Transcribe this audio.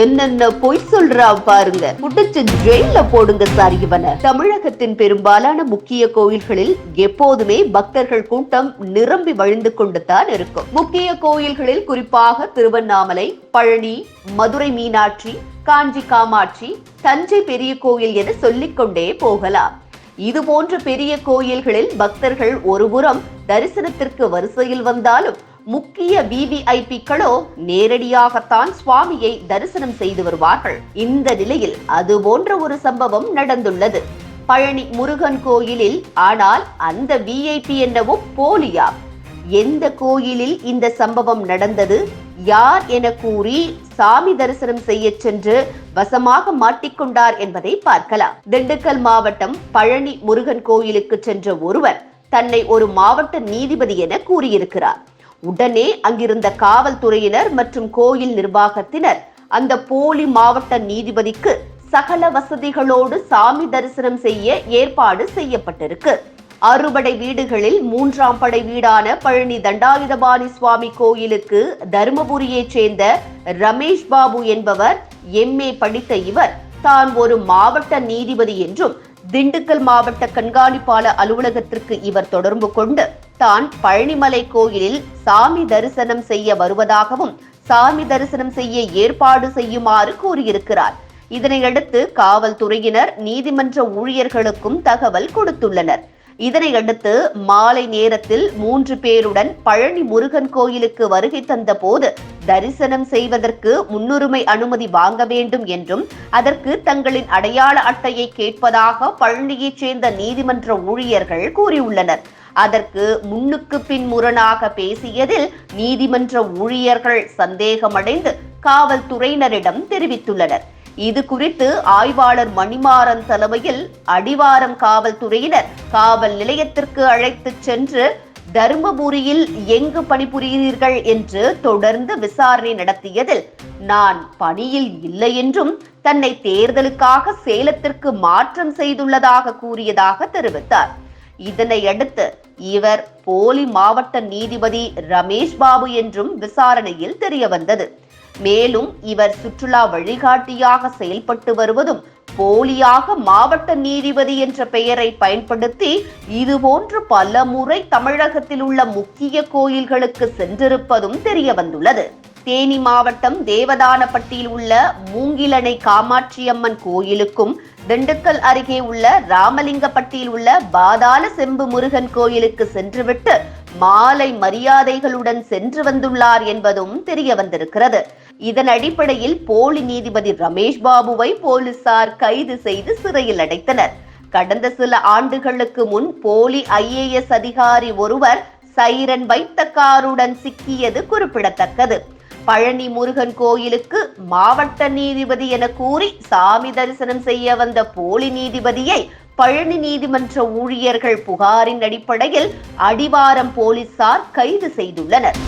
என்னென்ன பொய் சொல்றா பாருங்க. புடிச்சு ஜெயில போடுங்க சார் இவனை. தமிழகத்தின் பெரும்பாலான முக்கிய கோயில்களில் எப்போதுமே பக்தர்கள் கூட்டம் நிரம்பி வழிந்து கொண்டுதான் இருக்கும். முக்கிய கோயில்களில் குறிப்பாக திருவண்ணாமலை பழனி மதுரை மீனாட்சி காஞ்சி காமாட்சி தஞ்சை பெரிய கோயில் என சொல்லிக்கொண்டே போகலாம். இது போன்ற பெரிய கோயில்களில் பக்தர்கள் ஒருபுறம் தரிசனத்திற்கு வரிசையில் வந்தாலும் முக்கிய விவிஐபிக்களோ நேரடியாகத்தான் சுவாமியை தரிசனம் செய்து வருவார்கள். இந்த நிலையில் அது போன்ற ஒரு சம்பவம் நடந்துள்ளது. பழனி முருகன் கோயிலில் ஆனால் அந்த விஐபி என்னவோ போலியா? எந்த கோயிலில் இந்த சம்பவம் நடந்தது? யார் என கூறி சாமி தரிசனம் செய்ய சென்று வசமாக மாட்டிக்கொண்டார் என்பதை பார்க்கலாம். திண்டுக்கல் மாவட்டம் பழனி முருகன் கோயிலுக்கு சென்ற ஒருவர் தன்னை ஒரு மாவட்ட நீதிபதி என கூறியிருக்கிறார். உடனே அங்கிருந்த காவல்துறையினர் மற்றும் கோயில் நிர்வாகத்தினர் அந்த போலி மாவட்ட நீதிபதிக்கு சகல வசதிகளோடு சாமி தரிசனம் செய்ய ஏற்பாடு செய்யப்பட்டிருக்கு. அறுபடை வீடுகளில் மூன்றாம் படை வீடான பழனி தண்டாயுதபாணி சுவாமி கோயிலுக்கு தருமபுரியைச் சேர்ந்த ரமேஷ் பாபு என்பவர் எம்ஏ படித்த இவர். தான் ஒரு மாவட்ட நீதிபதி என்றும் திண்டுக்கல் மாவட்ட கண்காணிப்பாளர் அலுவலகத்திற்கு இவர் தொடர்பு கொண்டு தான் பழனிமலை கோயிலில் சாமி தரிசனம் செய்ய வருவதாகவும் சாமி தரிசனம் செய்ய ஏற்பாடு செய்யுமாறு கூறியிருக்கிறார். இதனையடுத்து காவல்துறையினர் நீதிமன்ற ஊழியர்களுக்கும் தகவல் கொடுத்துள்ளனர். இதனையடுத்து மாலை நேரத்தில் மூன்று பேருடன் பழனி முருகன் கோயிலுக்கு வருகை தந்த போது தரிசனம் செய்வதற்கு முன்னுரிமை அனுமதி வாங்க வேண்டும் என்றும் அதற்கு தங்களின் அடையாள அட்டையை கேட்பதாக பழனியைச் சேர்ந்த நீதிமன்ற ஊழியர்கள் கூறியுள்ளனர். அதற்கு முன்னுக்கு பின் முரணாக பேசியதில் நீதிமன்ற ஊழியர்கள் சந்தேகமடைந்து காவல்துறையினரிடம் தெரிவித்துள்ளனர். இது குறித்து ஆய்வாளர் மணிமாறன் தலைமையில் அடிவாரம் காவல்துறையினர் காவல் நிலையத்திற்கு அழைத்துச் சென்று தருமபுரியில் எங்கு பணிபுரிகிறீர்கள் என்று தொடர்ந்து விசாரணை நடத்தியதில் நான் பணியில் இல்லை என்றும் தன்னை தேர்தலுக்காக சேலத்திற்கு மாற்றம் செய்துள்ளதாக கூறியதாக தெரிவித்தார். இதனையடுத்து இவர் போலி மாவட்ட நீதிபதி ரமேஷ் பாபு என்றும் விசாரணையில் தெரியவந்தது. மேலும் இவர் சுற்றுலா வழிகாட்டியாக செயல்பட்டு வருவதும் போலியாக மாவட்ட நீதிபதி என்ற பெயரை பயன்படுத்தி இதுபோன்று பல முறை தமிழகத்தில் உள்ள முக்கிய கோயில்களுக்கு சென்றிருப்பதும் தெரிய வந்துள்ளது தேனி மாவட்டம் தேவதானப்பட்டியில் உள்ள மூங்கிலணை காமாட்சியம்மன் கோயிலுக்கும் திண்டுக்கல் அருகே உள்ள ராமலிங்கப்பட்டியில் உள்ள பாதாள செம்பு முருகன் கோயிலுக்கு சென்றுவிட்டு மாலை மரியாதைகளுடன் சென்று வந்துள்ளார் என்பதும் தெரிய வந்திருக்கிறது இதன் அடிப்படையில் போலி நீதிபதி ரமேஷ் பாபுவை போலீசார் கைது செய்து சிறையில் அடைத்தனர். கடந்த சில ஆண்டுகளுக்கு முன் போலி ஐஏஎஸ் அதிகாரி ஒருவர் சைரன் வைத்த காருடன் சிக்கியது குறிப்பிடத்தக்கது. பழனி முருகன் கோயிலுக்கு மாவட்ட நீதிபதி என கூறி சாமி தரிசனம் செய்ய வந்த போலி நீதிபதியை பழனி நீதிமன்ற ஊழியர்கள் புகாரின் அடிப்படையில் அடிவாரம் போலீசார் கைது செய்துள்ளனர்.